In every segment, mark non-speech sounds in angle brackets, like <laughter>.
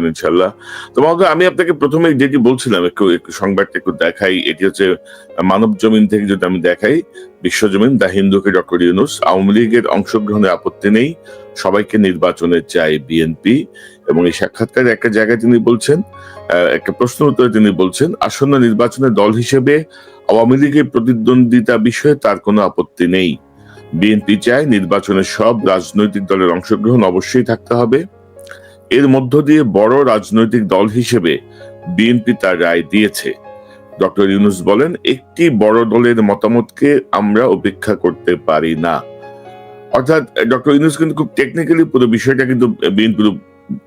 পাবেন ইনশাল্লাহ তো মহোদয় আমি আপনাকে প্রথমে যেটি বলছিলাম, একটু একটু সংবাদটা একটু দেখাই, এটি হচ্ছে মানব জমিন থেকে যদি আমি দেখাই বিশ্বজমিন দা হিন্দুকে ডক্টর ইউনুস, আওয়ামী লীগের অংশগ্রহণে আপত্তি নেই, সবাইকে নির্বাচনে চাই বিএনপি। এবং এই সাক্ষাৎকারে একটা জায়গায় তিনি বলছেন একটা প্রশ্ন উত্তরে তিনি বলছেন, আসন্ন নির্বাচনে দল হিসেবে আওয়ামী লীগের প্রতিদ্বন্দ্বিতা বিষয়ে তার কোনো আপত্তি নেই। বিএনপি চায় নির্বাচনে সব রাজনৈতিক দলের অংশগ্রহণ অবশ্যই থাকতে হবে। এর মধ্য দিয়ে বড় রাজনৈতিক দল হিসেবে বিএনপি তার রায় দিয়েছে। ডক্টর ইউনুস বলেন, একটি বড় দলের মতামতকে আমরা উপেক্ষা করতে পারি না। অর্থাৎ, ডক্টর ইউনুস কিন্তু খুব টেকনিক্যালি পুরো বিষয়টা কিন্তু বিএনপি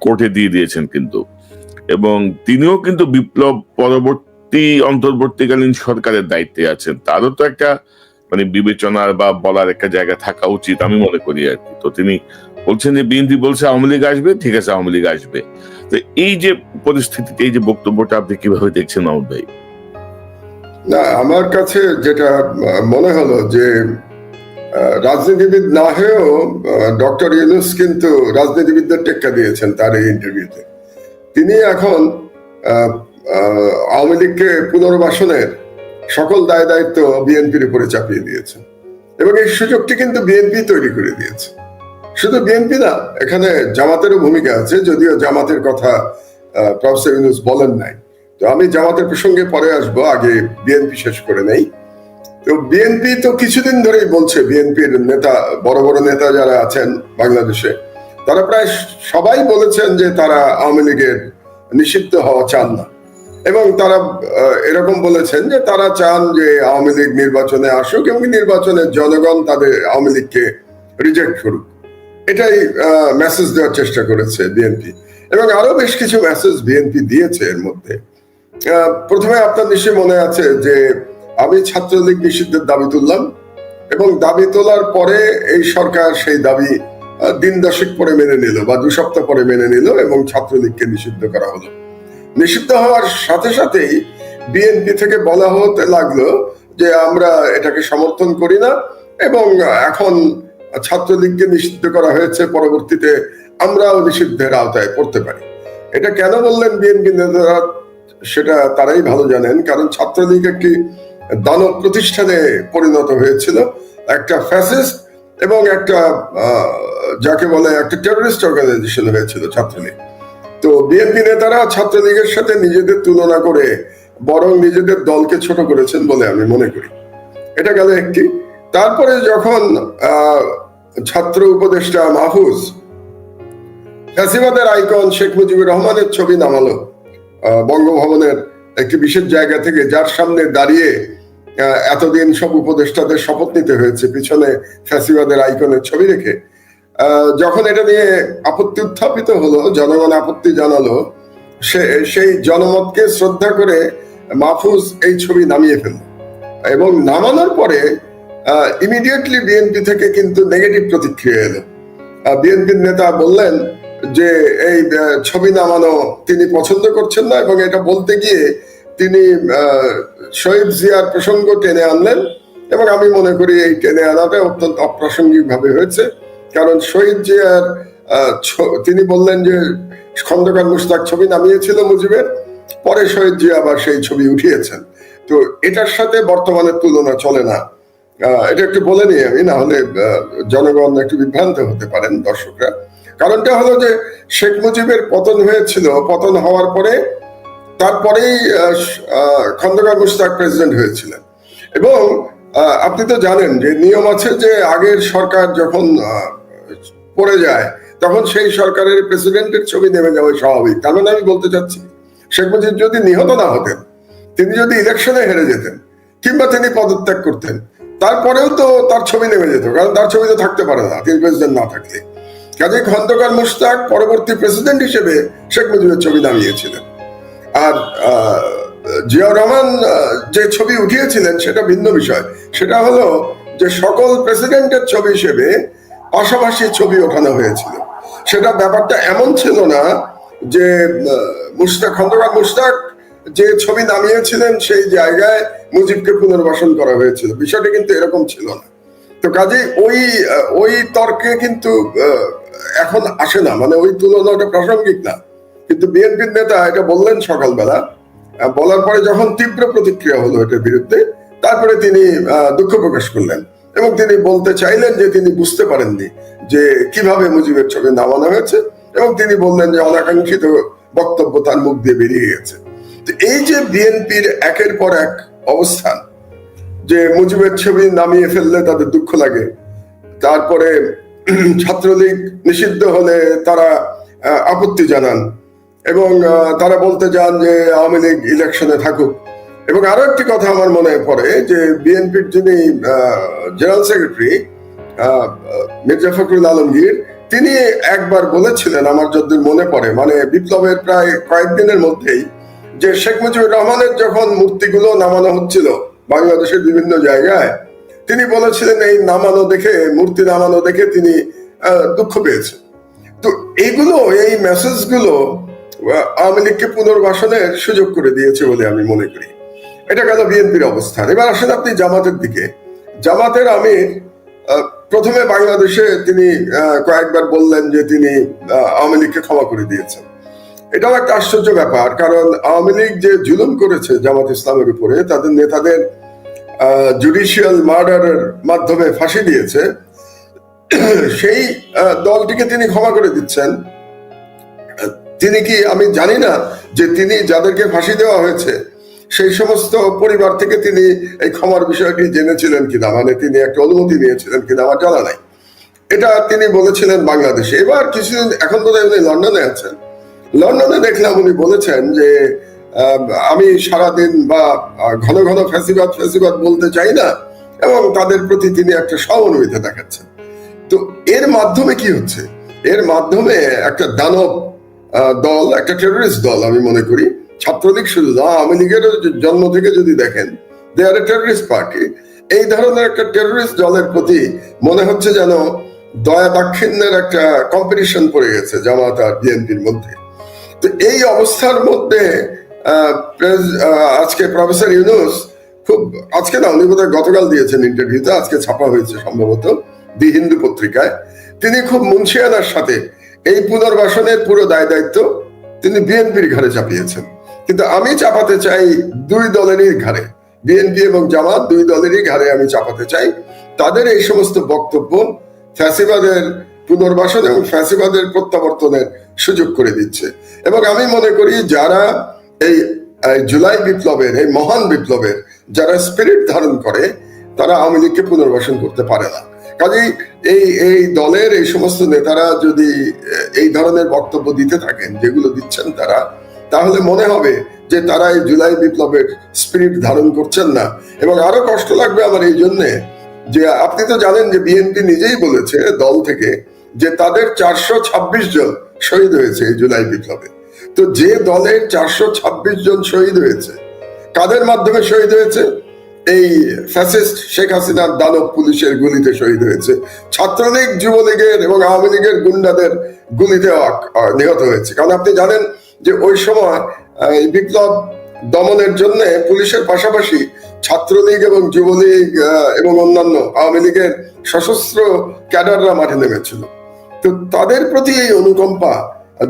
কোর্টে দিয়ে দিয়েছেন কিন্তু। এবং তিনিও কিন্তু বিপ্লব পরবর্তী, অন্তর্বর্তীকালীন সরকারের দায়িত্বে আছেন। তারও তো একটা মানে বিবেচনার বা বলার একটা জায়গা থাকা উচিত, আমি মনে করি আর কি। তো তিনি বলছেন যে বিএনপি বলছে আওয়ামী লীগ আসবে, ঠিক আছে, আওয়ামী লীগ আসবে। তো এই যে পরিস্থিতিতে এই যে বক্তব্যটা আপনি কীভাবে দেখছেন, মাহমুদ ভাই? না, আমার কাছে যেটা মনে হলো যে রাজনীতিবিদ না হয়েও ডক্টর ইউনুস কিন্তু রাজনীতিবিদদের টেক্কা দিয়েছেন তার এই ইন্টারভিউতে তিনি এখন আওয়ামী লীগকে পুনর্বাসনের সকল দায় দায়িত্ব বিএনপির উপরে চাপিয়ে দিয়েছেন। এবং এই সুযোগটি কিন্তু বিএনপি তৈরি করে দিয়েছে। শুধু বিএনপি না, এখানে জামাতেরও ভূমিকা আছে, যদিও জামাতের কথা প্রফেসর ইউনুস বলেন নাই। তো আমি জামাতের প্রসঙ্গে পরে আসব, আগে বিএনপি শেষ করে নেই। তো বিএনপি তো কিছুদিন ধরেই বলছে, বিএনপির নেতা, বড় বড় নেতা যারা আছেন বাংলাদেশে, তারা প্রায় সবাই বলেছেন যে তারা আওয়ামী লীগের নিষিদ্ধ হওয়া চান না। এবং তারা এরকম বলেছেন যে তারা চান যে আওয়ামী লীগ নির্বাচনে আসুক এবং নির্বাচনে জনগণ তাদের আওয়ামী লীগকে রিজেক্ট করুক। এটাই মেসেজ দেওয়ার চেষ্টা করেছে বিএনপি এবং আরও বেশ কিছু মেসেজ বিএনপি দিয়েছে এর মধ্যে। প্রথমে আপনার নিশ্চয়ই মনে আছে যে, আমি ছাত্রলীগ নিষিদ্ধের দাবি তুললাম এবং দাবি তোলার পরে এই সরকার সেই দাবি দিন দশেক পরে মেনে নিল বা দু সপ্তাহ পরে মেনে নিল এবং ছাত্রলীগকে নিষিদ্ধ করা হলো। নিষিদ্ধ হওয়ার সাথে সাথেই বিএনপি থেকে বলা হতে লাগল যে, আমরা এটাকে সমর্থন করি না এবং এখন ছাত্রলীগকে নিষিদ্ধ করা হয়েছে, পরবর্তীতে আমরাও নিষিদ্ধের আওতায় পড়তে পারি। এটা কেন বললেন বিএনপি নেতারা, সেটা তারাই ভালো জানেন, কারণ ছাত্রলীগ একটি দানব প্রতিষ্ঠানে পরিণত হয়েছিল, একটা ফ্যাসিস্ট এবং একটা যাকে বলে একটা টেররিস্ট অর্গানাইজেশন হয়েছিল ছাত্রলীগ। তো বিএনপি নেতারা ছাত্রলীগের সাথে নিজেদের তুলনা করে বরং নিজেদের দলকে ছোট করেছেন বলে আমি মনে করি। এটা গেল একটি। তারপরে যখন ছাত্র উপদেষ্টা মাহফুজ। ফ্যাসিবাদের আইকন শেখ মুজিবুর রহমানের ছবি নামালো। বঙ্গভবনের একটি বিশেষ জায়গা থেকে যার সামনে দাঁড়িয়ে এতদিন সব উপদেষ্টাদের শপথ নিতে হয়েছে, পিছনে ফ্যাসিবাদের আইকনের ছবি রেখে। যখন এটা নিয়ে আপত্তি উত্থাপিত হলো, জনগণ আপত্তি জানালো, সে, সেই জনমতকে শ্রদ্ধা করে মাহফুজ এই ছবি নামিয়ে ফেলল। এবং নামানোর পরে ইমিডিয়েটলি বিএনপি থেকে কিন্তু নেগেটিভ প্রতিক্রিয়া এলো। বিএনপির নেতা বললেন যে, এই ছবি নামানো তিনি পছন্দ করছেন না এবং এটা বলতে গিয়ে তিনি শহীদ জিয়ার প্রসঙ্গ টেনে আনলেন এবং আমি মনে করি এই টেনে আনাটা অত্যন্ত অপ্রাসঙ্গিক ভাবে হয়েছে। কারণ শহীদ জিয়ার তিনি বললেন যে, খন্দকার মুশতাক ছবি নামিয়েছিল মুজিবের, পরে শহীদ জিয়া আবার সেই ছবি উঠিয়েছেন। তো এটার সাথে বর্তমানের তুলনা চলে না। এটা একটু বলে নিই আমি, না হলে জনগণ একটু বিভ্রান্ত হতে পারেন দর্শকরা। কারণটা হলো যে শেখ মুজিবের পতন হয়েছিল, পতন হওয়ার পরে তারপরেই খন্দকার মুশতাক প্রেসিডেন্ট হয়েছিলেন। এবং আপনি তো জানেন যে নিয়ম আছে যে আগের সরকার যখন পড়ে যায়, তখন সেই সরকারের প্রেসিডেন্টের ছবি নেমে যাওয়া স্বাভাবিক। তার মানে আমি বলতে চাচ্ছি, শেখ মুজিব যদি নিহত না হতেন, তিনি যদি ইলেকশনে হেরে যেতেন, কিংবা তিনি পদত্যাগ করতেন তারপরেও তো তার ছবি নেমে যেত, কারণ তার ছবি তো থাকতে পারে না তিনি প্রেসিডেন্ট না থাকলে। কাজে খন্দকার মুশতাক পরবর্তী প্রেসিডেন্ট হিসেবে শেখ মুজিবের ছবি নামিয়েছিলেন। আর জিয়াউর রহমান যে ছবি উঠিয়েছিলেন সেটা ভিন্ন বিষয়। সেটা হলো যে সকল প্রেসিডেন্টের ছবি হিসেবে পাশাপাশি ছবি ওঠানো হয়েছিল। সেটা ব্যাপারটা এমন ছিল না যে মুশতাক খন্দকার মুশতাক যে ছবি নামিয়েছিলেন সেই জায়গায় মুজিবকে পুনর্বাসন করা হয়েছিল। বিষয়টা কিন্তু এরকম ছিল না। তো কাজে ওই ওই তর্কে কিন্তু এখন আসে না। মানে ওই তুলনাটা প্রাসঙ্গিক না। কিন্তু বিএনপির নেতা এটা বললেন সকালবেলা। বলার পরে যখন তীব্র প্রতিক্রিয়া হলো এটার বিরুদ্ধে, তারপরে তিনি দুঃখ প্রকাশ করলেন এবং তিনি বলতে চাইলেন যে তিনি বুঝতে পারেননি যে কীভাবে মুজিবের ছবি নামানো হয়েছে এবং তিনি বললেন যে অনাকাঙ্ক্ষিত বক্তব্য তার মুখ দিয়ে বেরিয়ে গেছে। এই যে বিএনপির একের পর এক অবস্থান, যে মুজিবের ছবি নামিয়ে ফেললে তাদের দুঃখ লাগে, তারপরে <clears throat> ছাত্রলীগ নিষিদ্ধ হলে তারা আপত্তি জানান এবং তারা বলতে যান যে আওয়ামী লীগ ইলেকশনে থাকুক। এবং আরও একটি কথা আমার মনে পড়ে যে বিএনপির যিনি জেনারেল সেক্রেটারি মির্জা ফখরুল আলমগীর, তিনি একবার বলেছিলেন, আমার যতদূর মনে পড়ে মানে বিপ্লবের প্রায় কয়েকদিনের মধ্যেই যে শেখ মুজিবুর রহমানের যখন মূর্তিগুলো নামানো হচ্ছিল বাংলাদেশের বিভিন্ন জায়গায়, তিনি বলেছিলেন এই নামানো দেখে, মূর্তি নামানো দেখে তিনি দুঃখ পেয়েছেন। তো এইগুলো এই মেসেজগুলো আওয়ামী লীগকে পুনর্বাসনের সুযোগ করে দিয়েছে বলে আমি মনে করি। এটা গেল বিএনপির অবস্থান। এবার আসেন আপনি জামাতের দিকে। জামাতের আমি প্রথমে বাংলাদেশে তিনি কয়েকবার বললেন যে তিনি আওয়ামী লীগকে ক্ষমা করে দিয়েছেন। এটাও একটা আশ্চর্য ব্যাপার, কারণ আওয়ামী লীগ যে জুলুম করেছে জামাত ইসলামের উপরে, তাদের নেতাদের জুডিশিয়াল মার্ডারের মাধ্যমে ফাঁসি দিয়েছে, সেই দলটিকে তিনি ক্ষমা করে দিচ্ছেন। তিনি কি, আমি জানি না যে তিনি যাদেরকে ফাঁসি দেওয়া হয়েছে, সেই সমস্ত পরিবার থেকে তিনি এই ক্ষমার বিষয়টি জেনেছিলেন কিনা মানে তিনি একটা অনুমতি নিয়েছিলেন কিনা, আমার জানা নাই। এটা তিনি বলেছিলেন বাংলাদেশে। এবার কিছুদিন, এখন বোধহয় উনি লন্ডনে আছেন। লন্ডনে দেখলাম উনি বলেছেন যে আমি সারাদিন বা ঘন ঘন ফ্যাসিবাদ ফ্যাসিবাদ বলতে চাই না, এবং তাদের প্রতি তিনি একটা সহানুভূতি দেখাচ্ছেন। তো এর মাধ্যমে কি হচ্ছে? এর মাধ্যমে একটা দানব দল, একটা টেররিস্ট দল আমি মনে করি, ছাত্রলীগ শুধু না, আওয়ামী লীগের জন্ম থেকে যদি দেখেন দে আর টেররিস্ট পার্টি এই ধরনের একটা টেররিস্ট দলের প্রতি মনে হচ্ছে যেন দয়া দাক্ষিণ্যের একটা কম্পিটিশন পড়ে গেছে জামাত আর বিএনপির মধ্যে। তো এই অবস্থার মধ্যে আজকে প্রফেসর ইউনুস খুব, আজকে না, উনি বোধহয় গতকাল দিয়েছেন ইন্টারভিউতে আজকে ছাপা হয়েছে সম্ভবত, দি হিন্দু পত্রিকায়। তিনি খুব মুন্সিয়ানার সাথে এই পুনর্বাসনের পুরো দায় দায়িত্ব তিনি বিএনপির ঘাড়ে চাপিয়েছেন। কিন্তু আমি চাপাতে চাই দুই দলেরই ঘাড়ে, বিএনপি এবং জামাত, দুই দলেরই ঘাড়ে আমি চাপাতে চাই। তাদের এই সমস্ত বক্তব্য ফ্যাসিবাদের পুনর্বাসন এবং ফ্যাসিবাদের প্রত্যাবর্তনের সুযোগ করে দিচ্ছে। এবং আমি মনে করি যারা এই জুলাই বিপ্লবের, এই মহান বিপ্লবের যারা স্পিরিট ধারণ করে, তারা আওয়ামী লীগকে পুনর্বাসন করতে পারে না। কাজেই এই এই দলের, এই সমস্ত নেতারা যদি এই ধরনের বক্তব্য দিতে থাকেন, যেগুলো দিচ্ছেন তারা, তাহলে মনে হবে যে তারা এই জুলাই বিপ্লবের স্পিরিট ধারণ করছেন না। এবং আরও কষ্ট লাগবে আমার এই জন্যে যে আপনি তো জানেন যে বিএনপি নিজেই বলেছে দল থেকে যে তাদের চারশো ছাব্বিশ জন শহীদ হয়েছে এই জুলাই বিপ্লবে। তো যে দলের চারশো ছাব্বিশ জন শহীদ হয়েছে, কাদের মাধ্যমে শহীদ হয়েছে? এই ফ্যাসিস্ট শেখ হাসিনার দানব পুলিশের গুলিতে শহীদ হয়েছে। ছাত্রলীগ, যুবলীগের এবং আওয়ামী লীগের গুন্ডাদের গুলিতে নিহত হয়েছে। কারণ আপনি জানেন যে ওই সময় বিপ্লব দমনের জন্য পুলিশের পাশাপাশি ছাত্রলীগ এবং যুবলীগ এবং অন্যান্য আওয়ামী লীগের সশস্ত্র ক্যাডাররা মাঠে নেমেছিল। তো তাদের প্রতি এই অনুকম্পা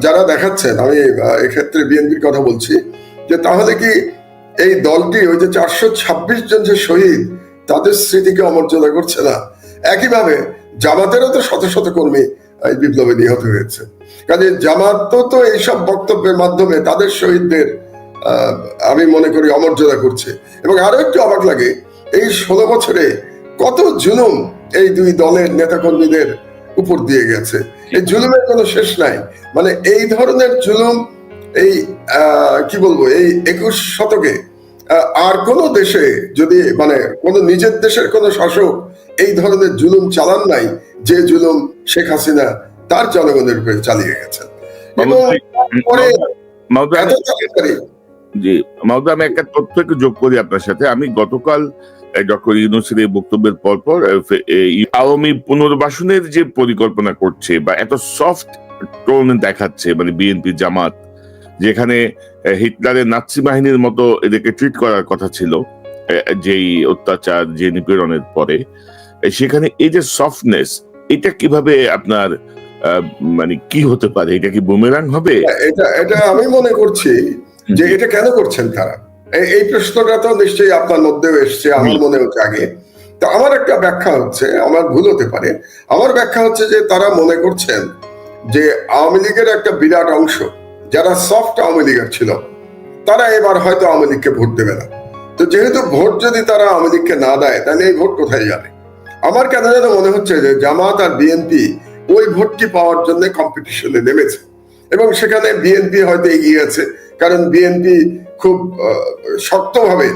যারা দেখাচ্ছেন, আমি এক্ষেত্রে বিএনপির কথা বলছি, যে তাহলে কি এই দলটি ওই যে চারশো ছাব্বিশ জন যে শহীদ, তাদের স্মৃতিকে অমর্যাদা করছে না? একইভাবে জামাতেরও তো শত শত কর্মী এই বিপ্লবে নিহত হয়েছে। কাজে জামাত তো এইসব বক্তব্যের মাধ্যমে তাদের শহীদদের আমি মনে করি অমর্যাদা করছে। এবং আরও একটু অবাক লাগে, এই ষোলো বছরে কত জুলুম এই দুই দলের নেতাকর্মীদের উপর দিয়ে গেছে। এই জুলুমের কোনো শেষ নাই। মানে এই ধরনের জুলুম এই কি বলব এই একুশ শতকে আর কোন দেশে যদি মানে কোন নিজের দেশের কোন শাসক এই ধরনের জুলুম চালান নাই যে জুলুম শেখ হাসিনা তার জনগণের উপরে চালিয়ে গেছেন। জি মাহমুদ আমি একটা তথ্য যোগ করি আপনার সাথে। আমি গতকাল ডক্টর ইউনুসের এই বক্তব্যের পর পর এই আওয়ামী পুনর্বাসনের যে পরিকল্পনা করছে বা এত সফট টোন দেখাচ্ছে মানে বিএনপি জামাত যেখানে হিটলারের নাৎসি বাহিনীর মতো এদেরকে ট্রিট করার কথা ছিল যেই অত্যাচার যে নিপীড়নের পরে সেখানে এই যে সফটনেস এটা কীভাবে আপনার মানে কি হতে পারে? এটা কি বুমেরাং হবে? এটা এটা আমি মনে করছি যে এটা কেন করছেন তারা? এই- প্রশ্নটা তো নিশ্চয়ই আপনার মধ্যেও এসছে আমার মনেও জাগে। তো আমার একটা ব্যাখ্যা হচ্ছে আমার ভুল হতে পারে। আমার ব্যাখ্যা হচ্ছে যে তারা মনে করছেন যে আওয়ামী লীগের একটা বিরাট অংশ যারা সফট আওয়ামী লীগের ছিল তারা এবার হয়তো আওয়ামী লীগকে ভোট দেবে না। তো যেহেতু ভোট যদি তারা আওয়ামী লীগকে না দেয় তাহলে এই ভোট কোথায় যাবে? আমার কেন যেন মনে হচ্ছে যে জামাত আর বিএনপি ওই ভোটটি পাওয়ার জন্য কম্পিটিশনে নেমেছে। এবং সেখানে বিএনপি হয়তো এগিয়ে আছে কারণ বিএনপি খুব শক্তভাবে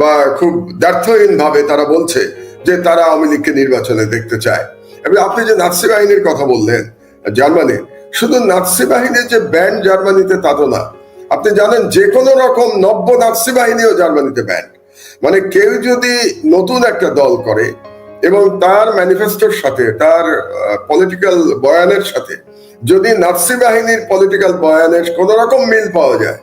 বা খুব দ্ব্যর্থহীন ভাবে তারা বলছে যে তারা আওয়ামী লীগকে নির্বাচনে দেখতে চায়। এবং আপনি যে নাৎসি বাহিনীর কথা বললেন জার্মানি শুধু নাৎসি বাহিনীর যে ব্যান্ড জার্মানিতে তা তো না। আপনি জানেন যে কোনো রকম নব্য নাৎসি বাহিনীও জার্মানিতে ব্যান্ড। মানে কেউ যদি নতুন একটা দল করে এবং তার ম্যানিফেস্টোর সাথে, তার পলিটিক্যাল বয়ানের সাথে যদি নাৎসি বাহিনীর পলিটিক্যাল বয়ানের কোন রকম মিল পাওয়া যায়